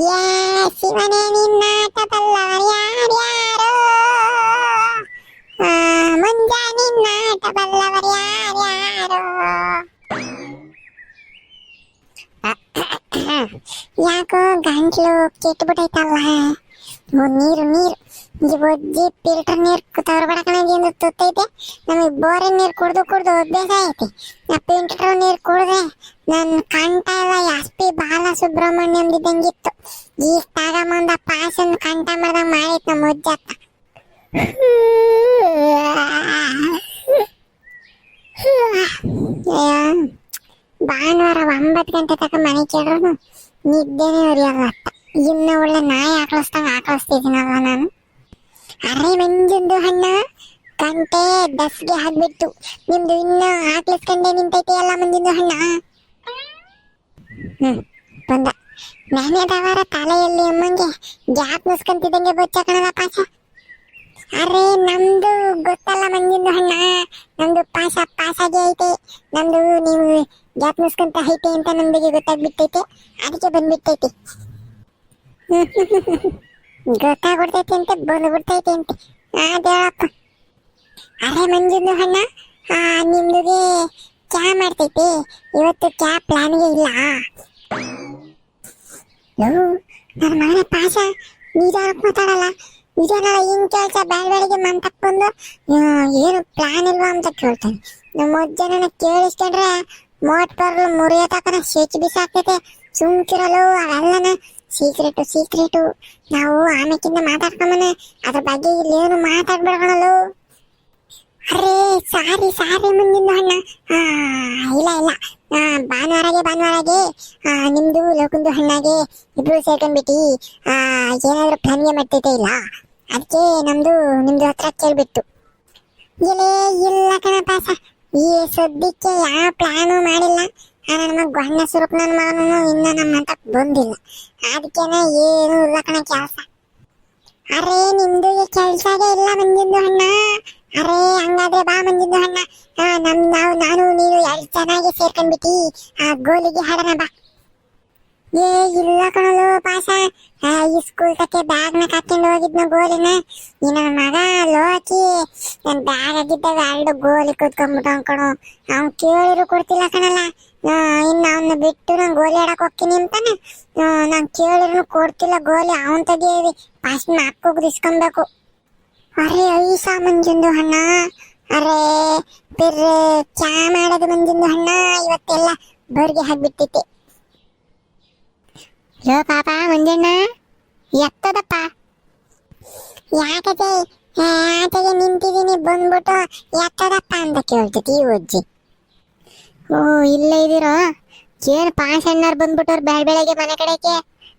ಯಾ ಶಿವನೇ ನಿನ್ನಾಟ ಬಲ್ಲವರು ಯಾರ್ಯಾರೋ ಆ, ಮುಂಜಾ ನಿನ್ನಾಟ ಬಲ್ಲವರು ಯಾರ್ಯಾರೋ ಯಾಕೋ ಗಂಟ್ಲು ಕೆಟ್ಬಿಟ್ಟೈತಲ್ಲ ಓ, ನೀರು ನೀರು ಈ ಒಜ್ಜಿ ಫಿಲ್ಟರ್ ನೀರು ತವರ್ಬೇಡ ಕಣಜಿ ಎಂದು ತುತ್ತೈತೆ. ನಮಗೆ ಬೋರಿನ ನೀರು ಕುಡ್ದು ಕುಡ್ದು ಅಭ್ಯಾಸ ಐತಿ. ಆ ಫಿಲ್ಟರ್ ನೀರು ಕುಡ್ದೆ. ನನ್ನ ಕಂಠ ಎಲ್ಲ ಎಸ್ ಪಿ ಬಾಲ ಸುಬ್ರಹ್ಮಣ್ಯಂ ಇದ್ದಂಗಿತ್ತು ಈ ತಗೊಂಬಂದ ಪಾಸನ್ ಕಂಠ ಮರದ ಮಾಡೈತ್ ನಮ್ಮ ಅಜ್ಜ ಅತ್ತ ಅಯ್ಯೋ, ಭಾನುವಾರ ಒಂಬತ್ತು ಗಂಟೆ ತಕ ಮನೆ ಕೇಳಿದ್ರು. ನಿದ್ದೆನೇ ಉರಿಯಲ್ಲ ಅತ್ತ. ಇನ್ನು ಒಳ್ಳೆ ನಾಯಿ ಆಕಳಿಸ್ದಂಗೆ ಆಕಳಿಸ್ತಿದ್ದೀನಲ್ಲ ನಾನು. ಅರೆ ಮಂಜುಂದು ಹಣ್ಣ ಕಂಟೆ ದಸ್ಗೆ ಹಾಕ್ಬಿಟ್ಟು. ನಿಮ್ದು ಇನ್ನು ಹಾಕ್ಲಿಸ್ಕೊಂಡೆ ನಿಂತೈತೆ ಎಲ್ಲ ಮಂಜುಂದು ಹಣ್ಣ ಹ್ಮ್, ಬಂದ. ನೆನೆದವರ ತಲೆಯಲ್ಲಿ ಅಮ್ಮಂಗೆ. ಗ್ಯಾಪ್ ಮುಸ್ಕೊಂತಿದ್ದಂಗೆ ಬೊಚ್ಚಾಕಣದ ಪಾಸ ಅರೆ ನಮ್ದು ಗೊತ್ತಲ್ಲ ಮಂಜಿಂದು ಹಣ್ಣ ನಮ್ದು ಪಾಶ ಪಾಸಾಗೆ ಐತೆ. ನಮ್ದು ನೀವು ಗ್ಯಾಪ್ ಮುಸ್ಕೊಂತ ಐತೆ ಅಂತ ನಮ್ದಿಗೆ ಗೊತ್ತಾಗ್ಬಿಟ್ಟೈತೆ. ಅದಕ್ಕೆ ಬಂದ್ಬಿಟ್ಟೈತೆ. ಗೊತ್ತಾಗ್ಬಿಡ್ತೈತೆ ಅಂತ, ಬಂದ್ಬಿಡ್ತೈತೆ ಅಂತೆ. ಅದೇಳಪ್ಪ ಅರೆ ಮಂಜಿಂದು ಹಣ್ಣ ನಿಮ್ದುಗೆ ಚಾ ಮಾಡ್ತೈತಿ. ಇವತ್ತು ಚಾ ಪ್ಲಾನ್ಗೆ ಇಲ್ಲ. ನನ್ನ ಮಗನ ಪಾಸ ನಿಜ ಮಾತಾಡಲ್ಲ. ನಿಜಾನಲ್ಲ, ಹಿಂಗ್ ಕೇಳ್ಸ ಬ್ಯಾಡ ಬೆಳಿಗ್ಗೆ ಮಂತಕ್ ಬಂದು ಏನು ಪ್ಲಾನ್ ಇಲ್ವಾ ಅಂತ ಕೇಳ್ತಾನೆ. ನಮ್ಮ ಅಜ್ಜನ ಕೇಳಿಸ್ಕೊಂಡ್ರೆ ಮೋಟ್ ಬರ್ಲು ಮುರಿಯೋ ತಕನ ಶೇಚ್ ಬಿಸಾಕ್ತೈತೆ. ಸುಮ್ಕಿರಲು ಅವೆಲ್ಲನ ಸೀಕ್ರೆಟು ಸೀಕ್ರೆಟು ನಾವು ಆಮೇಕಿಂದ ಮಾತಾಡ್ಕೊಂಬನ ಅದ್ರ ಬಗ್ಗೆ ಇಲ್ಲೇನು ಮಾತಾಡ್ಬಿಡ್ಕೊಳಲು ಅರೇ ಸಾರಿ ಸಾರಿ ಮುಂದಿನ ಹಣ್ಣ ಆ, ಇಲ್ಲ ಇಲ್ಲ. ಭಾನುವಾರಗೆ ಭಾನುವಾರಗೆ ನಿಮ್ದು ಲೋಕಂದು ಹಣ್ಣಾಗೆ ಇಬ್ರು ಸೇರ್ಕೊಂಡ್ಬಿಟ್ಟು ಏನಾದ್ರೂ ಪ್ಲಾನ್ಗೆ ಮಾಡ್ತೈತೆ ಇಲ್ಲ? ಅದಕ್ಕೆ ನಮ್ದು ನಿಮ್ದು ಹತ್ರ ಕೇಳ್ಬಿಟ್ಟು. ಇಲ್ಲೇ ಇಲ್ಲ ಕಣ ಸ. ಈ ಸದ್ಯಕ್ಕೆ ಯಾವ ಪ್ಲಾನು ಮಾಡಿಲ್ಲ. ನನ್ನ ಮಗ ಗಣ್ಣ ಸ್ವರೂಪ ನನ್ನ ಮಗನೂ ಇನ್ನೂ ನಮ್ಮ ಹಂತಕ್ಕೆ ಬಂದಿಲ್ಲ. ಅದಕ್ಕೇನೆ ಏನು ಇಲ್ಲ ಕಣ ಕೆಲಸ. ಅರೆ ನಿಮ್ದು ಕೆಲ್ಸಾಗೆ ಇಲ್ಲ ಮಂಜಿಂದು ಅಣ್ಣ. ಅರೆ, ಹಂಗಾದ್ರೆ ಬಾ ಮಂಜಿಂದು ಅಣ್ಣ. ನಮ್, ನಾವು, ನಾನು, ನೀನು ಎರಡು ಚೆನ್ನಾಗಿ ಸೇರ್ಕೊಂಡ್ಬಿಟ್ಟಿ ಆ ಗೋಲಿಗೆ ಹಾಡೋಣ ಬಾ. ಏ, ಇಲ್ಲ ಕಣಲು ಪಾಸ ಈ ಸ್ಕೂಲ್ ತಕ್ಕೆ ಬ್ಯಾಗ್ನ ಕಟ್ಕೊಂಡು ಹೋಗಿದ್ನ ಗೋಲಿನ. ನಿನ್ನ ಮಗ ಲೋಕಿ. ನನ್ನ ಬ್ಯಾಗ್ ಆಗಿದ್ದಾಗ ಎರಡು ಗೋಲಿ ಕೂತ್ಕೊಂಡ್ಬಿಟ್ಟು ಕಣು. ಅವ್ನು ಕೇಳಿದ್ರು ಕೊಡ್ತಿಲ್ಲ ಕಣಲ್ಲ. ಇನ್ನು ಅವನ್ನ ಬಿಟ್ಟು ನಾನು ಗೋಲಿ ಆಡಕ್ ಹೋಗ್ತೀನಿ ಅಂತಾನೆ. ನಾನು ಕೇಳಿದ್ರು ಕೊಡ್ತಿಲ್ಲ ಗೋಲಿ, ಅವನ್ ತೆಗಿಯವಿ ಫಸ್ಟ್ ನಾಲ್ಕು ಇಸ್ಕೊಬೇಕು ಅರೆ, ಐಸ ಮಂಜುಂದು ಹಣ್ಣ ಅರೆ, ಬಿರ್ರೆ, ಚಾ ಮಾಡೋದು ಮಂಜುಂದು ಹಣ್ಣ ಇವತ್ತೆಲ್ಲ ಬರ್ಗೆ ಹಾಕ್ಬಿಟ್ಟಿತ್ತೆ ಲೋ ಪಾಪ, ಮಂಜಣ್ಣ. ಎತ್ತದಪ್ಪ. ಯಾಕತೆ ಆಟಗೆ ನಿಂತಿದ್ದೀನಿ, ಬಂದ್ಬಿಟ್ಟು ಎತ್ತದಪ್ಪ ಅಂತ ಕೇಳ್ತೈತಿ ಈ ಅಜ್ಜಿ. ಓ ಇಲ್ಲೇ ಇದ್ದೀರೋ ಏನು ಪಾಸ್ ಅಣ್ಣಾರ್ ಬಂದ್ಬಿಟ್ಟವ್ರು ಬೆಳ ಬೆಳಗ್ಗೆ ಮನೆ ಕಡೆಗೆ?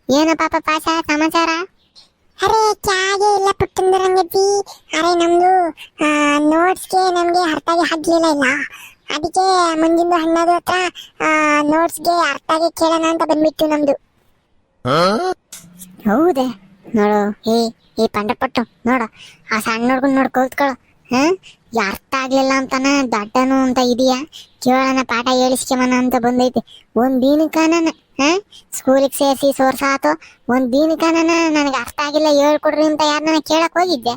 ಏನು ಪಾಪ ಪಾಸ ಸಮಾಚಾರ? ಅರೆ ಕ್ಯಾಗೆ ಇಲ್ಲ ಪುಟ್ಟಂದರಂಗತಿ ಅರೆ ನಮ್ದು ನೋಟ್ಸ್ಗೆ ನಮಗೆ ಅರ್ಥಾಗಿ ಹಾಕ್ಲಿಲ್ಲ ಇಲ್ಲ. ಅದಕ್ಕೆ ಮುಂದಿನ ಹಣ್ಣದ ಹತ್ರ ನೋಟ್ಸ್ಗೆ ಅರ್ಥಾಗಿ ಕೇಳೋಣ ಅಂತ ಬಂದ್ಬಿಟ್ಟು ನಮ್ದು. ಹೌದೇ. ನೋಡು ಏ ಈ ಪಂಡಪಟ್ಟು ನೋಡು. ಆ ಸಣ್ಣ ಹುಡ್ಗನ್ ನೋಡ್ ಹ ಅರ್ಥ ಆಗ್ಲಿಲ್ಲ ಅಂತಾನ, ದಡ್ಡನು ಅಂತ ಇದೆಯಾ? ಕೇಳೋಣ ಪಾಠ ಹೇಳಿಸ್ಕೊಂಬನ ಅಂತ ಬಂದೈತಿ. ಒಂದ್ ದಿನಕ್ಕನ ಹ? ಸ್ಕೂಲಿಗೆ ಸೇರಿಸಿ ಸೋರ್ಸಾತು, ಒಂದ್ ದಿನಕ್ಕನ ನನಗೆ ಅರ್ಥ ಆಗಿಲ್ಲ ಹೇಳ್ಕೊಡ್ರಿ ಅಂತ ಯಾರನ್ನ ಕೇಳಕ್ ಹೋಗಿದ್ದೆ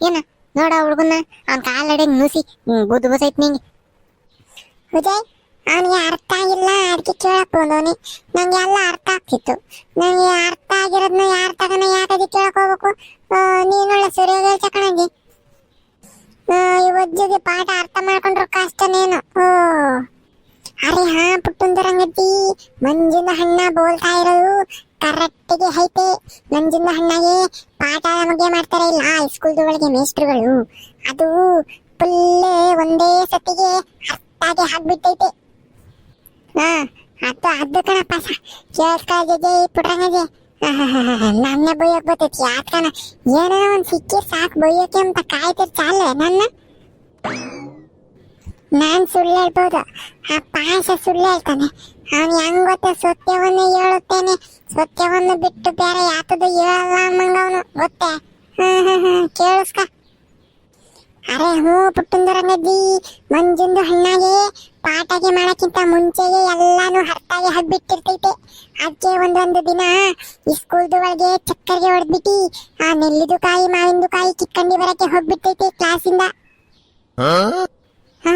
ಏನ? ನೋಡ ಹುಡುಗನ ಅವ್ನ ಕಾಲಡೆ ನುಸಿ ಬುದ್ಧ ಬಸೈತ್ ನಿಂಗೆ. ವಿಜಯ್, ಅವನಿಗೆ ಅರ್ಥ ಆಗಿಲ್ಲ ಅದಕ್ಕೆ ಕೇಳಕ್ ಬಂದವನಿ ನಂಗೆ ಎಲ್ಲ ಅರ್ಥ ಆಗ್ತಿತ್ತು. ನಂಗೆ ಅರ್ಥ ಆಗಿರೋದ್ನ ಯಾರ ತಗನ ಯಾಕದಿ ಕೇಳಕ್ ಹೋಗ್ಬೇಕು? ನೀನೊಳ್ಳೆ ಸರಿಯಾಗಿ ಹೇಳ್ತ ಕಣಂಗಿ ಇವಜ್ಜಿಗೆ ಪಾಠ ಅರ್ಥ ಮಾಡ್ಕೊಂಡ್ರು ಕಷ್ಟನೇನು ಅರೆ ಹಾ ಪುಟ್ಟುಂದರಂಗಟ್ಟಿ ಮಂಜಿನ ಹಣ್ಣ ಬೋಲ್ತಾ ಇರೋದು. ಕರೆಕ್ಟಿಗೆ ಐತೆ. ಮಂಜಿನ ಹಣ್ಣಗೆ ಪಾಠ ನಮಗೆ ಮಾಡ್ತಾರೆ ಇಲ್ಲ ಸ್ಕೂಲ್ದೊಳಗೆ ಮೇಸ್ಟ್ರುಗಳು ಅದು ಫುಲ್ ಒಂದೇ ಸತಿಗೆ ಅರ್ಥಾಗಿ ಹಾಕ್ಬಿಟ್ಟೈತೆ ಹಾ, ಅದು ಅದು ಕಣಪ್ಪ ಕೇಳ್ಸ್ಕಾಜೆ ಪುಟ್ರಂಗಜೆ ನನ್ನ ಬೈಯಕ್ ಬರ್ತೈತಿ ಯಾಕನ ಏನೋ ಒಂದ್ ಸಿಕ್ಕಿ ಸಾಕ್ ಬೈಯಕ್ಕೆ ಅಂತ ಕಾಯ್ತಿರ್ ಚಾಲೆ, ನನ್ನ? ನಾನ್ ಸುಳ್ಳು ಹೇಳ್ಬೋದು. ಆ ಪಾಯಸ ಸುಳ್ಳು ಹೇಳ್ತಾನೆ. ಅವನು ಹೆಂಗ್ ಗೊತ್ತ? ಸತ್ಯವನ್ನು ಹೇಳುತ್ತೇನೆ. ಸತ್ಯವನ್ನು ಬಿಟ್ಟು ಬೇರೆ ಯಾತದು ಹೇಳಲ್ಲ ಅಮ್ಮಂಗ ಅವನು, ಗೊತ್ತೇ? ಹ್ಮ್ ಹ್ಮ್ ಹ್ಮ್, ಕೇಳಿಸ್ಕ. ಅರೆ ಹೂ ಪುಟ್ಟಂದು ರಂಗಜ್ಜಿ ಮಂಜುಂದು ಹಣ್ಣಾಗೆ ಪಾಠಾಗೆ ಮಾಡಕ್ಕಿಂತ ಮುಂಚೆಗೆ ಎಲ್ಲಾನು ಹರ್ತಾಗೆ ಹಬ್ಬಿಟ್ಟಿರ್ತೈತೆ. ಅದಕ್ಕೆ ಒಂದೊಂದು ದಿನ ಈ ಸ್ಕೂಲ್ದು ಒಳಗೆ ಚಕ್ಕರ್ಗೆ ಹೊಡೆದ್ಬಿಟ್ಟು ಆ ನೆಲ್ಲಿದು ಕಾಯಿ ಮಾವಿಂದು ಕಾಯಿ ಕಿಕ್ಕಂಡಿ ಬರಕ್ಕೆ ಹೋಗ್ಬಿಟ್ಟೈತೆ ಕ್ಲಾಸಿಂದ. ಹಾ?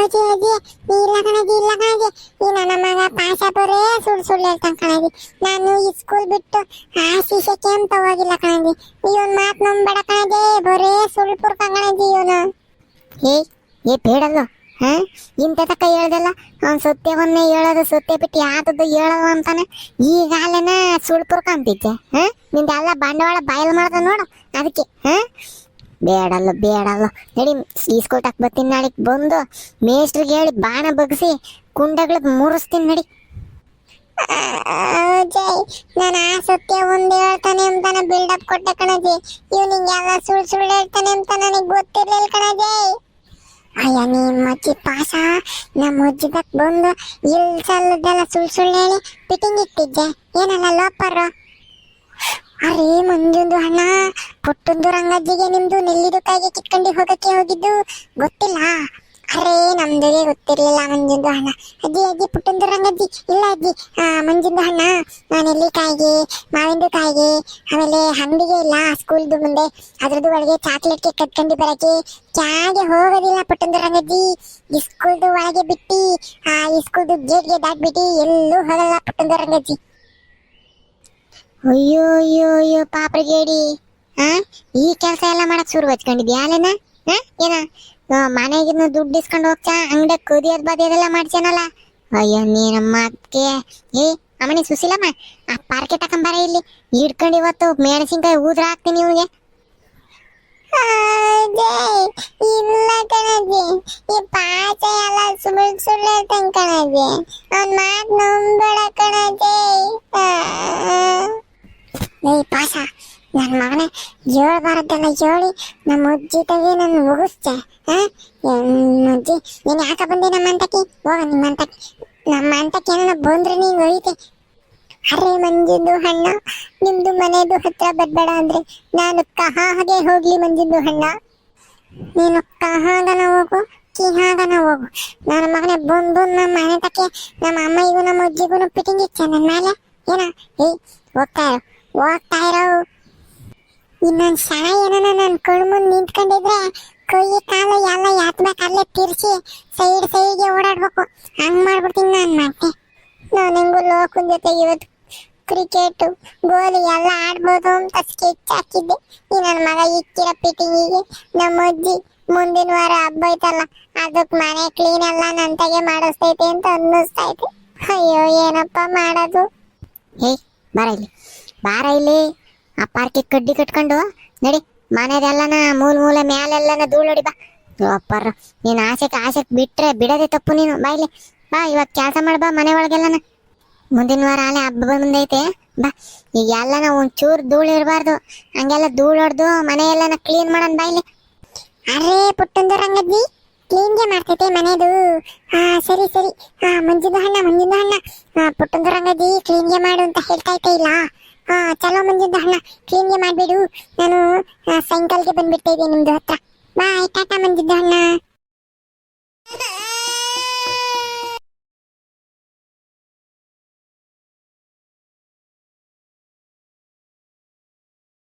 ಅಜ್ಜಿ ಅಜ್ಜಿ ಇಲ್ಲ ಕಣಜ್ಜಿ ಇಲ್ಲ ಕಣಜ್ಜಿ. ಈ ನನ್ನ ಮಗ ಸುಳ್ಳು ಸುಳ್ಳು ಹೇಳ್ತಾನೆ ಕಣಜಿ ನಾನು ಈ ಸ್ಕೂಲ್ ಬಿಟ್ಟು ಆ ಶಿಷ್ಯಕ್ಕೆ ಅಂತ ಹೋಗಿಲ್ಲ ಕಣಜ್ಜಿ. ಏ ಏ ಬೇಡಲ್ಲ, ಹಾ? ಇಂಥ ತಕ್ಕ ಹೇಳ್ದಲ್ಲ? ಅವ್ನ್ ಸತ್ಯವನ್ನೇ ಹೇಳೋದು ಸತ್ಯ ಬಿಟ್ಟು ಯಾವ್ದದ್ದು ಹೇಳೋದು ಅಂತಾನೆ ಈಗಾಲೇನ ಸುಳ್ಳು ಪುರ್ಕ ಅಂತಿದ್ದೆ, ಹಾ? ನಿಂದೆಲ್ಲ ಬಂಡವಾಳ ಬಾಯಲ್ ಮಾಡ್ದ ನೋಡು, ಅದಕ್ಕೆ, ಹಾ? ಬೇಡಲ್ಲ ಬೇಡಲ್ಲ. ನಡಿ ಈಸ್ಕೊಟ್ಟಕ್ ಬರ್ತೀನಿ ನಾಳೆಗ್ ಬಂದು ಮೇಸ್ಟ್ರಿಗೆ ಹೇಳಿ ಬಾಣ ಬಗ್ಸಿ ಕುಂಡಗಳಿಗೆ ಮುರಿಸ್ತೀನಿ ನಡಿ. ಜೈ, ನಾನು ಆ ಸತ್ಯ ಒಂದು ಹೇಳ್ತಾನೆ ಅಂತಾನೆ ಬಿಲ್ಡಪ್ ಕೊಟ್ಟೆ ಕಣಜಿ. ಇವ್ನಿಗೆ ಎಲ್ಲ ಸುಳ್ಳು ಸುಳ್ಳು ಹೇಳ್ತಾನೆ ಅಂತ ನನಗೆ ಗೊತ್ತಿರ್ಲಿಲ್ಲ ಕಣಜಿ. ಅಯ್ಯ, ನೀನ್ ಮಜ್ಜಿ ಪಾಸ. ನಮ್ಮ ಮುಜ್ಜಿದಕ್ ಬಂದು ಇಲ್ ಸಲ್ಲದೆಲ್ಲ ಸುಳ್ಳು ಸುಳ್ಳು ಹೇಳಿ ಪಿಟಿಂಗ್ ಇಟ್ಟಿದ್ದೆ. ಏನಲ್ಲ, ಲೋಪರು? ಅರೆ, ಮಂಜುಂದು ಅಣ್ಣ, ಪುಟ್ಟಂದು ರಂಗಜ್ಜಿಗೆ ನಿಮ್ದು ನೆಲ್ಲಿದು ಕೈಗೆ ಕಿತ್ಕೊಂಡು ಹೋಗಕ್ಕೆ ಹೋಗಿದ್ದು ಗೊತ್ತಿಲ್ಲ. ಅರೇ ನಮ್ದುಗೆ ಗೊತ್ತಿರ್ಲಿಲ್ಲ ಮಂಜುಂದು ಹಣ ಅಜ್ಜಿ ಅಜ್ಜಿ ಪುಟ್ಟಂದು ರಂಗಜ್ಜಿ. ಇಲ್ಲ ಅಜ್ಜಿ. ಮಂಜುಂದು ಆ, ನೆಲ್ಲಿಕಾಯಿಗೆ ಮಾವಿಂದು ಕಾಯಿಗೆ ಆಮೇಲೆ ಹಂದಿಗೆ ಇಲ್ಲ ಸ್ಕೂಲ್ದು ಮುಂದೆ. ಅದ್ರದ್ದು ಒಳಗೆ ಚಾಕ್ಲೇಟ್ಗೆ ಕಟ್ಕೊಂಡು ಬರಕ್ಕೆ ಚಾಗೆ ಹೋಗೋದಿಲ್ಲ ಪುಟ್ಟಂದು ರಂಗಜ್ಜಿ. ಈ ಸ್ಕೂಲ್ದು ಒಳಗೆ ಬಿಟ್ಟು ಆ ಈ ಸ್ಕೂಲ್ದು ಗೇಟ್ಗೆ ದಾಟ್ಬಿಟ್ಟು ಎಲ್ಲೂ ಹೋಗಲ್ಲ ಪುಟ್ಟಂದು ರಂಗಜ್ಜಿ. ಅಯ್ಯೋ ಅಯ್ಯೋ ಅಯ್ಯೋ ಪಾಪ್ರಿಗೇಡಿ ಹಾ ಈ ಕೆಲಸ ಎಲ್ಲ ಮಾಡಕ್ ಶುರು ಹಚ್ಕೊಂಡಿದ್ಯಾ ಅಲ್ಲೇನ? ಹಾ ಏನ? ಆ, ಮನೆಗಿನ್ನು ದುಡ್ಡು ಇಸ್ಕೊಂಡು ಹೋಗ್ತಾ ಅಂಗಡಿ ಕುದಿಯೋದ್ ಬದಿಯೋದೆಲ್ಲ ಮಾಡ್ಸೇನಲ್ಲ ಅಯ್ಯೋ ನೀನಮ್ಮ ಅದಕ್ಕೆ ಏ ಅಮ್ಮನಿ ಸುಶೀಲಮ್ಮ ಆ ಪಾರ್ಕೆ ತಕೊಂಬಾರ ಇಲ್ಲಿ. ಹಿಡ್ಕೊಂಡು ಇವತ್ತು ಮೆಣಸಿನ್ಕಾಯಿ ಊದ್ರ ಹಾಕ್ತೀನಿ ಇವ್ನಿಗೆ. ಇಲ್ಲ ಕಣಜಿ. ಈ ಪಾಚ ಎಲ್ಲ ಸುಳ್ಳು ಸುಳ್ಳು ಹೇಳ್ತಾನೆ ಕಣಜಿ. ಅವ್ನ ಮಾತು ನಂಬೇಡ ಕಣಜಿ. ಏಯ್ ಪಾಸ ನನ್ನ ಮಗನೇ ಹೇಳ್ಬಾರದ್ದೆಲ್ಲ ಹೇಳಿ, ನಮ್ಮ ಅಜ್ಜಿತಾಗೆ ನನ್ನ ಮುಗಿಸ್ತೆ ಹಾ? ಅಜ್ಜಿ, ನೀನು ಯಾಕೆ ಬಂದೆ ನಮ್ಮ ಅಂತಕ್ಕೆ ಹೋಗ ನಿಮ್ಮ ಅಂತಕ್ಕೆ ನಮ್ಮ ಅಂತಕ್ಕೆ ಏನೋ ಬಂದ್ರೆ ನೀನು ಒಯ್ತೆ ಅರೆ ಮಂಜಿಂದು ಹಣ್ಣ ನಿಮ್ದು ಮನೆದು ಹತ್ರ ಬರಬೇಡ ಅಂದ್ರೆ ನಾನು ಕಹಾಗೆ ಹೋಗ್ಲಿ ಮಂಜಿಂದು ಹಣ್ಣ ನೀನು ಕಹಾಗನ ಹೋಗು ಕಿಹಾಗನ ಹೋಗು. ನನ್ನ ಮಗನೇ ಬಂದು ನಮ್ಮ ಮನೆ ತಕ್ಕೆ ನಮ್ಮ ಅಮ್ಮನಿಗೂ ನಮ್ಮ ಅಜ್ಜಿಗೂ ಪಿಟಿಂಗ್ ಇಚ್ಚ ನನ್ನ ಮೇಲೆ? ಏನ? ಏ ಹೋಗ್ತಾ ಇರೋ ಹೋಗ್ತಾ ಇರೋ. ಇನ್ನೊಂದ್ ಕ್ಷಣ ಏನೋ ನನ್ನ ಕಣ್ ಮುಂದೆ ನಿಂತ್ಕೊಂಡಿದ್ರೆ ಕೈ ಕಾಲು ಎಲ್ಲ ಯಾತ್ಬೇಕಲ್ಲೇ ತಿರ್ಸಿ ಸೈಡ್ ಸೈಡ್ಗೆ ಓಡಾಡ್ಬೇಕು. ಹಂಗ್ ಮಾಡ್ಬಿಡ್ತೀನಿ ನಾನು ಮತ್ತೆ. ನಾನು ಹೆಂಗು ಜೊತೆ ಇವತ್ತು ಕ್ರಿಕೆಟ್ ಗೋಲಿ ಎಲ್ಲ ಆಡ್ಬೋದು ಅಂತ ಸ್ಕೆಚ್ ಹಾಕಿದ್ದೆ. ಈ ನನ್ನ ಮಗ ಇಕ್ಕಿರೋ ಪಿಟಿಂಗಿಗೆ ನಮ್ಮ ಅಜ್ಜಿ ಮುಂದಿನ ವಾರ ಹಬ್ಬ ಐತಲ್ಲ ಅದಕ್ಕೆ ಮನೆ ಕ್ಲೀನ್ ಎಲ್ಲ ನಂತಾಗೆ ಮಾಡಿಸ್ತೈತೆ ಅಂತ ಅನ್ನಿಸ್ತೈತೆ. ಅಯ್ಯೋ, ಏನಪ್ಪ ಮಾಡೋದು? ಏಯ್, ಬಾರ ಇಲ್ಲಿ. ಬಾರ ಇಲ್ಲಿ. ಆ ಪಾರ್ಕಿಗೆ ಕಡ್ಡಿ ಕಟ್ಕೊಂಡು ನಡಿ, ಮನೆದೆಲ್ಲನ ಮೂಲ ಮೂಲೆ ಮ್ಯಾಲೆಲ್ಲನ ಧೂಳೊಡಿ ಬಾ. ಅಪ್ಪರ ನೀನ್ ಆಸೆಗೆ ಆಸೆಗೆ ಬಿಟ್ರೆ ಬಿಡದೆ ತಪ್ಪು ನೀನು, ಬಾ ಇಲ್ಲಿ. ಬಾ ಇವಾಗ ಕೆಲಸ ಮಾಡಿ ಬಾ ಮನೆ ಒಳಗೆಲ್ಲನ ಮುಂದಿನ ವಾರ ಆಲೆ ಹಬ್ಬ ಬಂದೈತೆ, ಬಾ. ಈಗ ಎಲ್ಲನ ಒಂಚೂರು ಧೂಳು ಇರಬಾರ್ದು, ಹಂಗೆಲ್ಲ ಧೂಳು ಹೊಡೆದು ಮನೆ ಕ್ಲೀನ್ ಮಾಡೋಣ ಬಾ ಇಲ್ಲಿ. ಅರೇ ಪುಟ್ಟಂದು ರಂಗಜ್ಜಿ ಕ್ಲೀನ್ಗೆ ಮಾಡ್ತೈತೆ ಮನೆದು. ಹಾ ಸರಿ ಸರಿ. ಹಾ ಮುಂಜಿನ ಹಣ್ಣ ಮುಂಜಿನ ಹಣ್ಣ ಪುಟ್ಟಂದು ರಂಗಜ್ಜಿ ಕ್ಲೀನ್ಗೆ ಮಾಡು ಅಂತ ಹೇಳ್ತಾ ಇಲ್ಲ. ಹಾ, ಚಲೋ ಮಂಜುದು ಅಣ್ಣ. ಕ್ಲೀನ್ಗೆ ಮಾಡ್ಬಿಡು. ನಾನು ಸಾಯಂಕಾಲಕ್ಕೆ ಬಂದ್ಬಿಡ್ತಾ ಇದ್ದೀನಿ ನಿಮ್ದು ಹತ್ರ. ಬಾಯ್ ಟಾಟಾ ಮಂಜುದು ಹಣ್ಣ